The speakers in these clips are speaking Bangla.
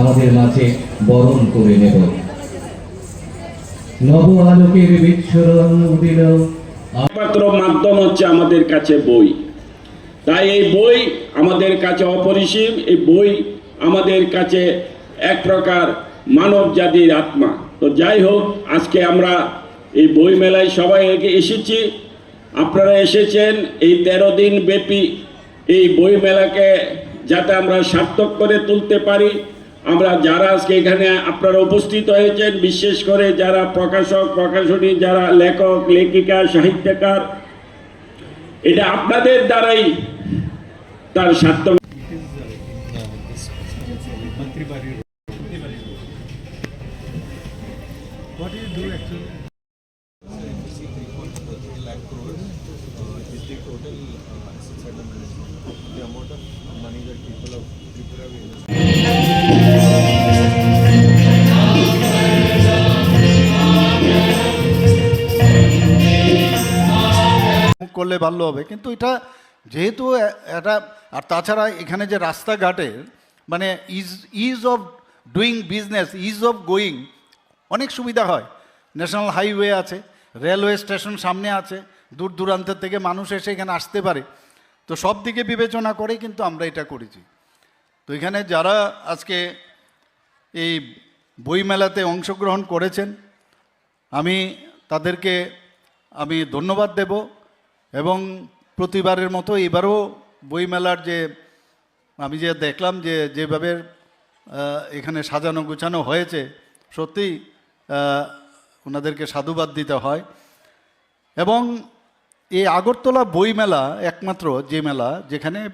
আমাদের মাঝে বরণ করে নেব। নব আলোকের বিচ্ছরণ উদিল একমাত্র মাধ্যম হচ্ছে আমাদের কাছে বই। তাই এই বই আমাদের কাছে অপরিসীম, এই বই আমাদের কাছে এক প্রকার মানব জাতির আত্মা। তো যাই হোক, আজকে আমরা এই বই মেলায় সবাই এসেছি। আপনারা এসেছেন এই তেরো দিন ব্যাপী এই বই মেলাকে যাতে আমরা সার্থক করে তুলতে পারি। আমরা যারা আজকে এখানে আপনারা উপস্থিত হয়েছেন, বিশেষ করে যারা প্রকাশক, প্রকাশনী, যারা লেখক, লেখিকা, সাহিত্যকার, এটা আপনাদের দ্বারাই তার স্বার্থ করলে ভালো হবে। কিন্তু এটা যেহেতু এটা, আর তাছাড়া এখানে যে রাস্তাঘাটের মানে ease ease of doing business ease of going অনেক সুবিধা হয়। ন্যাশনাল হাইওয়ে আছে রেলওয়ে স্টেশন সামনে আছে, দূর দূরান্তের থেকে মানুষ এসে এখানে আসতে পারে। তো সব দিকে বিবেচনা করেই কিন্তু আমরা এটা করেছি। তো এখানে যারা আজকে এই বইমেলাতে অংশগ্রহণ করেছেন, আমি তাদেরকে, আমি ধন্যবাদ দেব। এবং প্রতিবারের মতো এবারও বইমেলার যে আমি যে দেখলাম যে যেভাবে এখানে সাজানো গুছানো হয়েছে সত্যিই আহ, ওনাদেরকে সাধুবাদ দিতে হয়। এবং এই আগরতলা বইমেলা একমাত্র যে মেলা যেখানে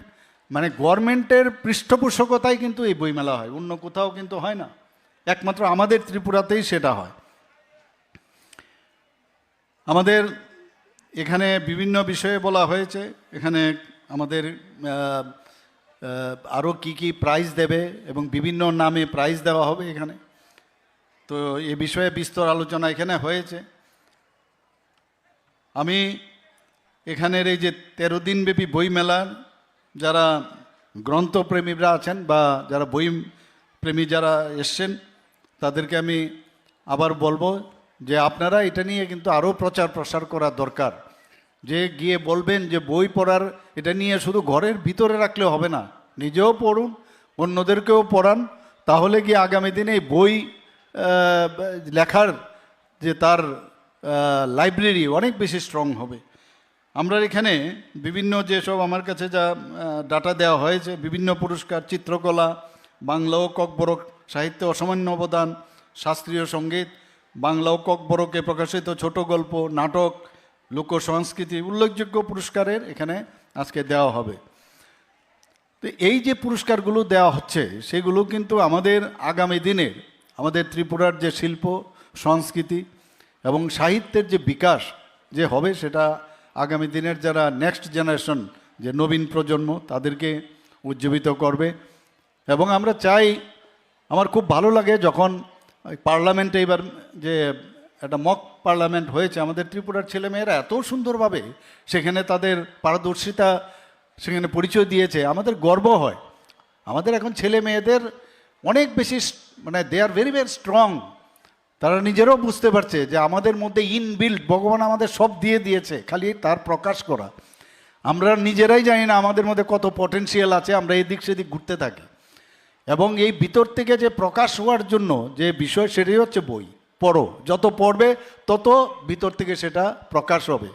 মানে গভর্নমেন্টের পৃষ্ঠপোষকতায় কিন্তু এই বইমেলা হয় অন্য কোথাও কিন্তু হয় না। একমাত্র আমাদের ত্রিপুরাতেই সেটা হয়। আমাদের এখানে বিভিন্ন বিষয়ে বলা হয়েছে। এখানে আমাদের আরও কি কি প্রাইজ দেবে এবং বিভিন্ন নামে প্রাইজ দেওয়া হবে এখানে। তো এ বিষয়ে বিস্তর আলোচনা এখানে হয়েছে। আমি এখানের এই যে তেরো দিনব্যাপী বইমেলার যারা গ্রন্থপ্রেমীরা আছেন বা যারা বই প্রেমী যারা এসছেন, তাদেরকে আমি আবার বলব যে আপনারা এটা নিয়ে কিন্তু আরও প্রচার প্রসার করা দরকার। যে গিয়ে বলবেন যে বই পড়ার, এটা নিয়ে শুধু ঘরের ভিতরে রাখলে হবে না, নিজেও পড়ুন, অন্যদেরকেও পড়ান, তাহলে গিয়ে আগামী দিনে এই বই লেখার যে তার লাইব্রেরি অনেক বেশি স্ট্রং হবে। আমরা এখানে বিভিন্ন যেসব আমার কাছে যা ডাটা দেওয়া হয়েছে, বিভিন্ন পুরস্কার, চিত্রকলা, বাংলা ও ককবরক সাহিত্যে অসামান্য অবদান, শাস্ত্রীয় সংগীত, বাংলা ও ককবরকে প্রকাশিত ছোট গল্প, নাটক লোক সংস্কৃতি উল্লেখযোগ্য পুরস্কারের এখানে আজকে দেওয়া হবে। তো এই যে পুরস্কারগুলো দেওয়া হচ্ছে, সেগুলো কিন্তু আমাদের আগামী দিনের আমাদের ত্রিপুরার যে শিল্প, সংস্কৃতি এবং সাহিত্যের যে বিকাশ যে হবে, সেটা আগামী দিনের যারা নেক্সট জেনারেশন যে নবীন প্রজন্ম, তাদেরকে উজ্জীবিত করবে। এবং আমরা চাই, আমার খুব ভালো লাগে যখন পার্লামেন্টে এবার যে একটা মক পার্লামেন্ট হয়েছে, আমাদের ত্রিপুরার ছেলেমেয়েরা এত সুন্দরভাবে সেখানে তাদের পারদর্শিতা সেখানে পরিচয় দিয়েছে, আমাদের গর্ব হয়। আমাদের এখন ছেলে মেয়েদের অনেক বেশি মানে they are very very strong তারা নিজেরাও বুঝতে পারছে যে আমাদের মধ্যে ইনবিল্ড ভগবান আমাদের সব দিয়ে দিয়েছে, খালি তার প্রকাশ করা। আমরা নিজেরাই জানি না আমাদের মধ্যে কত পটেনশিয়াল আছে, আমরা এদিক সেদিক ঘুরতে থাকি। এবং এই ভিতর থেকে যে প্রকাশ হওয়ার জন্য যে বিষয়, সেটাই হচ্ছে বই। পড়ো। যত পড়বে, তত ভিতর থেকে সেটা প্রকাশ হবে।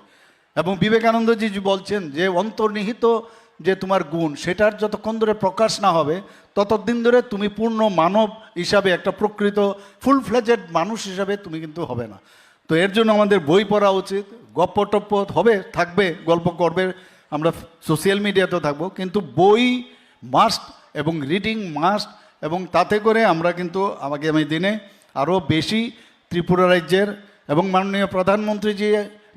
এবং বিবেকানন্দজি বলছেন যে, অন্তর্নিহিত যে তোমার গুণ, সেটার যতক্ষণ ধরে প্রকাশ না হবে, ততদিন ধরে তুমি পূর্ণ মানব হিসাবে একটা প্রকৃত ফুল ফ্লেজেড মানুষ হিসাবে তুমি কিন্তু হবে না। তো এর জন্য আমাদের বই পড়া উচিত। গপ্প টপ্প হবে, থাকবে, গল্প করবে। আমরা সোশ্যাল মিডিয়াতেও থাকব। কিন্তু বই মাস্ট এবং রিডিং মাস্ট এবং তাতে করে আমরা কিন্তু আমাকে আমি দিনে আরও বেশি ত্রিপুরা রাজ্যের এবং মাননীয় প্রধানমন্ত্রীজি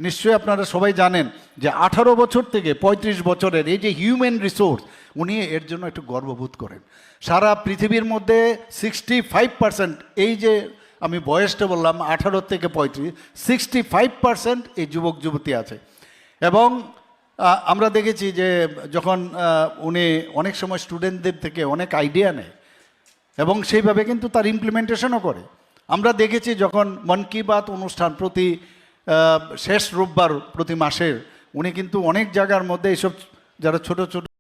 নিশ্চয়ই আপনারা সবাই জানেন যে আঠারো বছর থেকে ৩৫ বছরের এই যে হিউম্যান রিসোর্স উনি এর জন্য একটু গর্ববোধ করেন। সারা পৃথিবীর মধ্যে সিক্সটি ফাইভ পার্সেন্ট এই যে আমি বয়সটা বললাম, আঠারো থেকে পঁয়ত্রিশ সিক্সটি ফাইভ পার্সেন্ট এই যুবক, যুবতী আছে। এবং আমরা দেখেছি যে যখন উনি অনেক সময় স্টুডেন্টদের থেকে অনেক আইডিয়া নেয়, এবং সেইভাবে কিন্তু তার ইমপ্লিমেন্টেশনও করে। আমরা দেখেছি যখন মন কি বাত অনুষ্ঠান প্রতি শেষ রোববার প্রতি মাসের, উনি কিন্তু অনেক জায়গার মধ্যে এইসব যারা ছোট ছোট